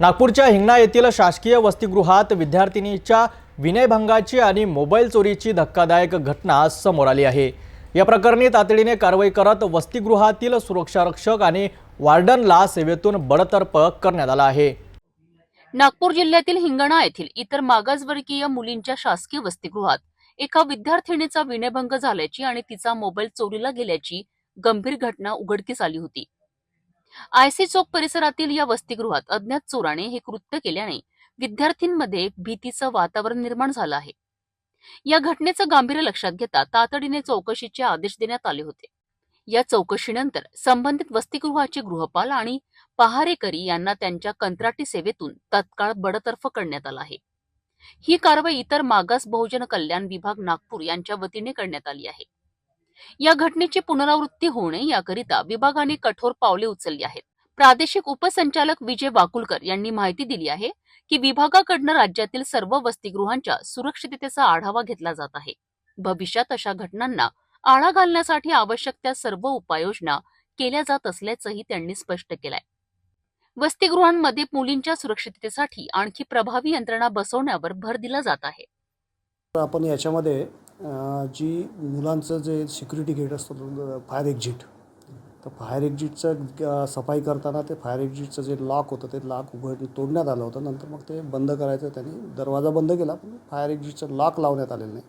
नागपूरच्या हिंगणा येथील शासकीय वसतिगृहात विद्यार्थिनीच्या विनयभंगाची आणि मोबाईल चोरीची धक्कादायक घटना समोर आली आहे. या प्रकरणी तातडीने कारवाई करत वसतिगृहातील सुरक्षारक्षक आणि वार्डनला सेवेतून बडतर्फ करण्यात आला आहे. नागपूर जिल्ह्यातील हिंगणा येथील इतर मागासवर्गीय मुलींच्या शासकीय वसतिगृहात एका विद्यार्थिनीचा विनयभंग झाल्याची आणि तिचा मोबाईल चोरीला गेल्याची गंभीर घटना उघडकीस आली होती. आयसी चौक परिसरातील या वसतिगृहात अज्ञात चोराने हे कृत्य केल्याने विद्यार्थ्यांमध्ये भीतीचं वातावरण निर्माण झालं आहे. या घटनेचं गांभीर्य लक्षात घेता तातडीने चौकशीचे आदेश देण्यात आले होते. या चौकशीनंतर संबंधित वसतिगृहाचे गृहपाल आणि पहारेकरी यांना त्यांच्या कंत्राटी सेवेतून तत्काळ बडतर्फ करण्यात आला आहे. ही कारवाई इतर मागास बहुजन कल्याण विभाग नागपूर यांच्या वतीने करण्यात आली आहे. या घटनेची पुनरावृत्ती होऊ नये याकरिता विभागाने कठोर पावले उचलली आहेत. प्रादेशिक उपसंचालक विजय वाकुलकर यांनी माहिती दिली आहे की विभागाकडनं राज्यातील सर्व वसतिगृहांच्या सुरक्षिततेचा आढावा घेतला जात आहे. भविष्यात अशा घटनांना आळा घालण्यासाठी आवश्यक त्या सर्व उपाययोजना केल्या जात असल्याचंही त्यांनी स्पष्ट केलंय. वसतिगृहांमध्ये मुलींच्या सुरक्षिततेसाठी आणखी प्रभावी यंत्रणा बसवण्यावर भर दिला जात आहे. आपण याच्यामध्ये जी मुलांचं जे सिक्युरिटी गेट असतं फायर एक्झिट तर फायर एक्झिटचं सफाई करताना ते फायर एक्झिटचं जे लॉक होतं ते लॉक उघड तोडण्यात आलं होतं. नंतर मग ते बंद करायचं त्यांनी दरवाजा बंद केला पण फायर एक्झिटचं लॉक लावण्यात आलेलं नाही.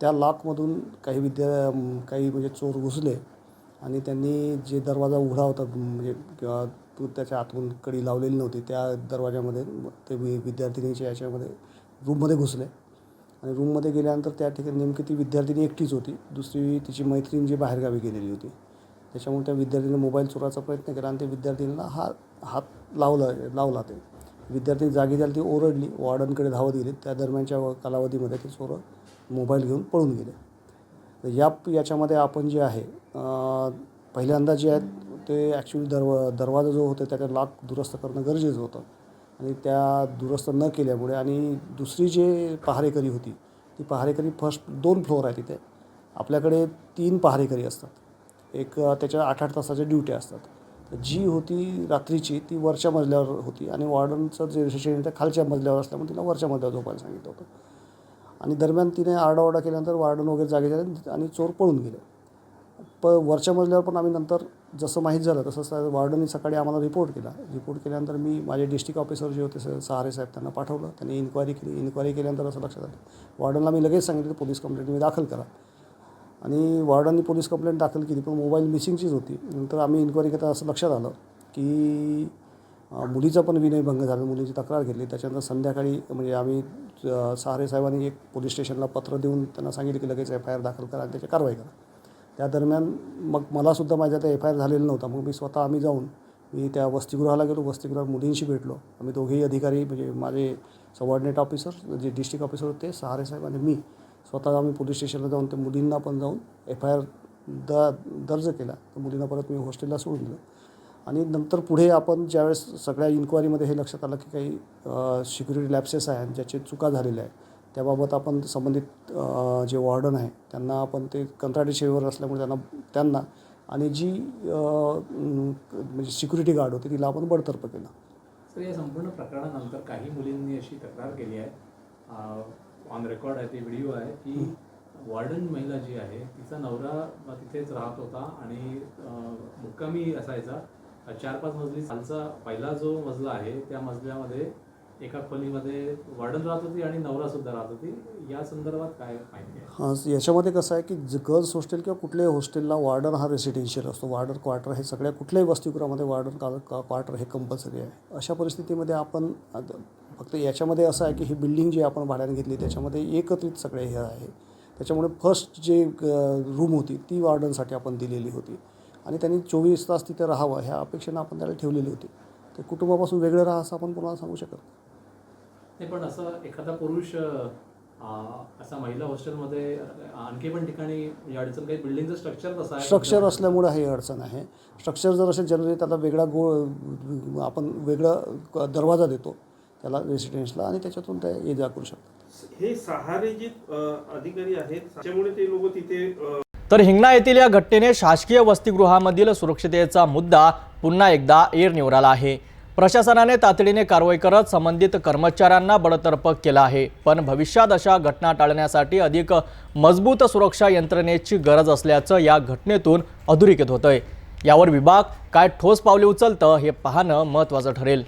त्या लॉकमधून काही विद्या काही म्हणजे चोर घुसले आणि त्यांनी जे दरवाजा उघडा होता म्हणजे किंवा त्याच्या आतून कडी लावलेली नव्हती त्या दरवाजामध्ये ते वि- विद्यार्थिनीच्या याच्यामध्ये रूममध्ये घुसले. आणि रूममध्ये गेल्यानंतर त्या ठिकाणी नेमकी ती विद्यार्थिनी एकटीच होती. दुसरी तिची मैत्रीण जी बाहेरगावी गेलेली होती. त्याच्यामुळे त्या विद्यार्थीने मोबाईल चोराचा प्रयत्न केला आणि त्या विद्यार्थिनीला हा हात लावला लावला ते. विद्यार्थी जागी झाली ती ओरडली. वॉर्डनकडे धावत गेली. त्या दरम्यानच्या कालावधीमध्ये ते चोरं मोबाईल घेऊन पळून गेले. या याच्यामध्ये आपण जे आहे पहिल्यांदा जे आहेत ते ॲक्च्युली दरवा दरवाजा जो होता त्याचा लॉक दुरुस्त करणं गरजेचं होतं. आणि त्या दुरुस्त न केल्यामुळे आणि दुसरी जे पहारेकरी होती ती पहारेकरी फर्स्ट दोन फ्लोअर आहे तिथे. आपल्याकडे तीन पहारेकरी असतात. एक त्याच्या आठ आठ तासाच्या ड्युट्या असतात. तर जी होती रात्रीची ती वरच्या मजल्यावर होती आणि वॉर्डनचं जे रिसेप्शन ते खालच्या मजल्यावर असल्यामुळे तिला वरच्या मजल्यावर झोपायला सांगितलं होतं. आणि दरम्यान तिने आरडाओरडा केल्यानंतर वार्डन वगैरे जागे झाले आणि चोर पळून गेले. प वरच्या मजल्यावर पण आम्ही नंतर जसं माहीत झालं तसं स सकाळी आम्हाला रिपोर्ट केला. रिपोर्ट केल्यानंतर मी माझे डिस्ट्रिक्ट ऑफिसर जे होते सर सहारे साहेब त्यांना पाठवलं. त्यांनी इन्क्वायरी केली. इन्क्वायरी केल्यानंतर असं लक्षात आलं. वॉर्डनला मी लगेच सांगितलं पोलीस कंप्लेंट तुम्ही दाखल करा. आणि वॉर्डननी पोलीस कंप्लेंट दाखल केली पण मोबाईल मिसिंगचीच होती. नंतर आम्ही इन्क्वायरी करता असं लक्षात आलं की मुलीचा पण विनयभंग झाला. मुलीची तक्रार घेतली. त्याच्यानंतर संध्याकाळी म्हणजे आम्ही सहारे साहेबांनी एक पोलीस स्टेशनला पत्र देऊन त्यांना सांगितलं की लगेच एफ आय आर दाखल करा आणि त्याची कारवाई करा. त्या दरम्यान मग मलासुद्धा माझ्या त्या एफ आय आर झालेला नव्हता. मग मी स्वतः आम्ही जाऊन मी त्या वसतिगृहाला गेलो. वसतिगृहात मुलींशी भेटलो. आम्ही दोघेही अधिकारी म्हणजे माझे सबॉर्डिनेट ऑफिसर जे डिस्ट्रिक्ट ऑफिसर होते सहारे साहेब आणि मी स्वतः आम्ही पोलीस स्टेशनला जाऊन त्या मुलींना पण जाऊन एफ आय आर द दर्ज केला. तर मुलींना परत मी हॉस्टेलला सोडून दिलं. आणि नंतर पुढे आपण ज्यावेळेस सगळ्या इन्क्वायरीमध्ये हे लक्षात आलं की काही सिक्युरिटी लॅप्सेस आहेत ज्याचे चुका झालेल्या आहेत. त्याबाबत आपण संबंधित जे वॉर्डन आहे त्यांना आपण ते कंत्राटी सेवेवर असल्यामुळे त्यांना त्यांना आणि जी म्हणजे सिक्युरिटी गार्ड होती तिला आपण बडतर्फ केलं. सर या संपूर्ण प्रकरणानंतर काही मुलींनी अशी तक्रार केली आहे ऑन रेकॉर्ड आहे ती व्हिडिओ आहे की वॉर्डन महिला जी आहे तिचा नवरा तिथेच राहत होता आणि मुक्कामी असायचा. चार पाच मजली खालचा पहिला जो मजला आहे त्या मजल्यामध्ये एका खोलीमध्ये वॉर्डन राहत होती आणि नवरा सुद्धा राहत होती. या संदर्भात काय माहिती हां याच्यामध्ये कसं आहे की गर्ल्स हॉस्टेल किंवा कुठल्याही हॉस्टेलला वॉर्डन हा रेसिडेन्शियल असतो. वार्डन क्वार्टर हे सगळ्या कुठल्याही वसतिगृहामध्ये वार्डन का क्वार्टर हे कंपल्सरी आहे. अशा परिस्थितीमध्ये आपण फक्त याच्यामध्ये असं आहे की ही बिल्डिंग जी आपण भाड्याने घेतली त्याच्यामध्ये एकत्रित सगळे हे आहे. त्याच्यामुळे फर्स्ट जे रूम होती ती वार्डनसाठी आपण दिलेली होती. आणि त्यांनी चोवीस तास तिथे राहावं ह्या अपेक्षेनं आपण त्याला ठेवलेली होती. ते कुटुंबापासून वेगळं राहा असं आपण कोणाला सांगू शकत नाही. पण असं एखादा पुरुष असा महिला हॉस्टेलमध्ये आणखी पण ठिकाणी म्हणजे अडचण काही बिल्डिंगचं स्ट्रक्चर कसं आहे? स्ट्रक्चर असल्यामुळे ही अडचण आहे. स्ट्रक्चर जर असेल जनरली त्याला वेगळा गो आपण वेगळं दरवाजा देतो त्याला रेसिडेन्सला आणि त्याच्यातून ते ये जा करू शकतात. हे सहारे जे अधिकारी आहेत त्याच्यामुळे ते लोक तिथे तर हिंगणा येथील या घटनेने शासकीय वसतिगृहामधील सुरक्षितेचा मुद्दा पुन्हा एकदा ऐर निवराला आहे. प्रशासनाने तातडीने कारवाई करत संबंधित कर्मचाऱ्यांना बडतर्फ केला आहे. पण भविष्यात अशा घटना टाळण्यासाठी अधिक मजबूत सुरक्षा यंत्रणेची गरज असल्याचं या घटनेतून अधोरेखित होतंय. यावर विभाग काय ठोस पावले उचलतं हे पाहणं महत्त्वाचं ठरेल.